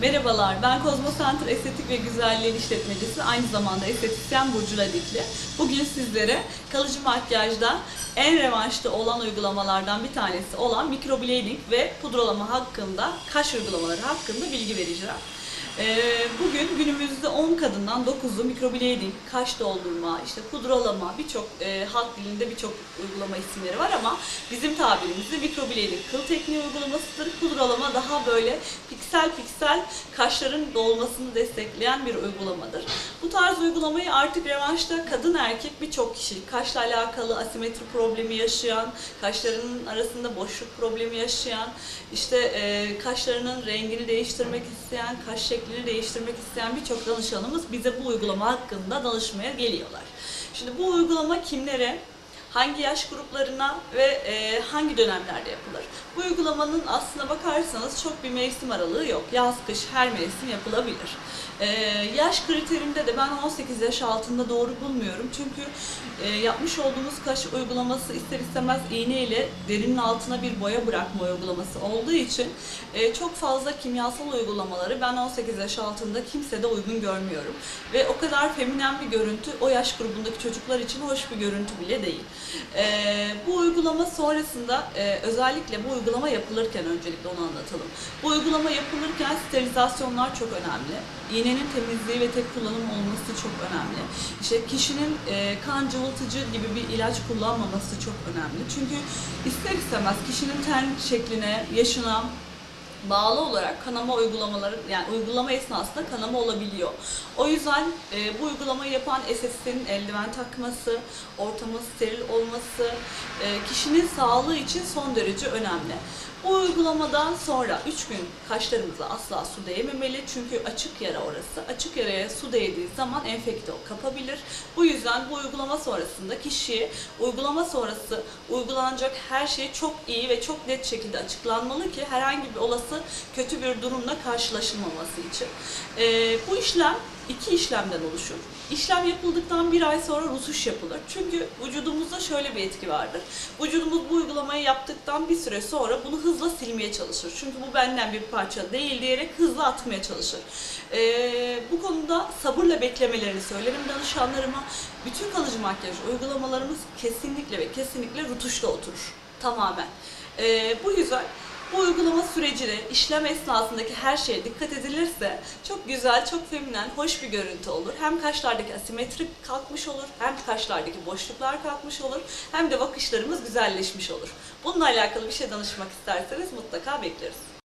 Merhabalar, ben Kozmo Center Estetik ve Güzelliğin işletmecisi, aynı zamanda estetisyen Burcu Ladikli. Bugün sizlere kalıcı makyajda en revanşlı olan uygulamalardan bir tanesi olan microblading ve pudralama hakkında, kaş uygulamaları hakkında bilgi vereceğim. Ee, Bugün günümüzde 10 kadından 9'u microblading, kaş doldurma, işte pudralama, birçok e, halk dilinde birçok uygulama isimleri var ama bizim tabirimizde microblading kıl tekniği uygulamasıdır. Pudralama daha böyle piksel piksel kaşların dolmasını destekleyen bir uygulamadır. Bu tarz uygulamayı artık revanşta kadın erkek birçok kişi kaşla alakalı asimetri problemi yaşayan, kaşlarının arasında boşluk problemi yaşayan, işte e, kaşlarının rengini değiştirmek isteyen, kaş şeklini değiştirmek isteyen birçok danışanımız bize bu uygulama hakkında danışmaya geliyorlar. Şimdi bu uygulama kimlere, hangi yaş gruplarına ve e, hangi dönemlerde yapılır? Bu uygulamanın aslına bakarsanız çok bir mevsim aralığı yok. Yaz, kış her mevsim yapılabilir. E, yaş kriterinde de ben 18 yaş altında doğru bulmuyorum. Çünkü e, yapmış olduğumuz kaş uygulaması ister istemez iğne ile derinin altına bir boya bırakma uygulaması olduğu için e, çok fazla kimyasal uygulamaları ben 18 yaş altında kimsede uygun görmüyorum. Ve o kadar feminen bir görüntü o yaş grubundaki çocuklar için hoş bir görüntü bile değil. E, bu uygulama sonrasında e, özellikle bu uygulama yapılırken öncelikle onu anlatalım. Bu uygulama yapılırken sterilizasyonlar çok önemli. İğnenin temizliği ve tek kullanım olması çok önemli. İşte kişinin e, kan cıvıltıcı gibi bir ilaç kullanmaması çok önemli. Çünkü ister istemez kişinin ten şekline, yaşına, bağlı olarak kanama uygulamaları yani uygulama esnasında kanama olabiliyor. O yüzden e, bu uygulamayı yapan estetisyenin eldiven takması, ortamın steril olması e, kişinin sağlığı için son derece önemli. Bu uygulamadan sonra 3 gün kaşlarımıza asla su değmemeli çünkü açık yara orası. Açık yaraya su değdiği zaman enfekte kapabilir. Bu yüzden bu uygulama sonrasında kişiye uygulama sonrası uygulanacak her şey çok iyi ve çok net şekilde açıklanmalı ki herhangi bir olası kötü bir durumla karşılaşılmaması için. Ee, bu işlem iki işlemden oluşur. İşlem yapıldıktan bir ay sonra rutuş yapılır. Çünkü vücudumuzda şöyle bir etki vardır. Vücudumuz bu uygulamayı yaptıktan bir süre sonra bunu hızla silmeye çalışır. Çünkü bu benden bir parça değil diyerek hızla atmaya çalışır. Ee, bu konuda sabırla beklemelerini söylerim danışanlarıma. Bütün kalıcı makyaj uygulamalarımız kesinlikle ve kesinlikle rutuşla oturur. Tamamen. Ee, bu yüzden bu uygulama sürecine, işlem esnasındaki her şeye dikkat edilirse çok güzel, çok feminen, hoş bir görüntü olur. Hem kaşlardaki asimetri kalkmış olur, hem kaşlardaki boşluklar kalkmış olur, hem de bakışlarımız güzelleşmiş olur. Bununla alakalı bir şey danışmak isterseniz mutlaka bekleriz.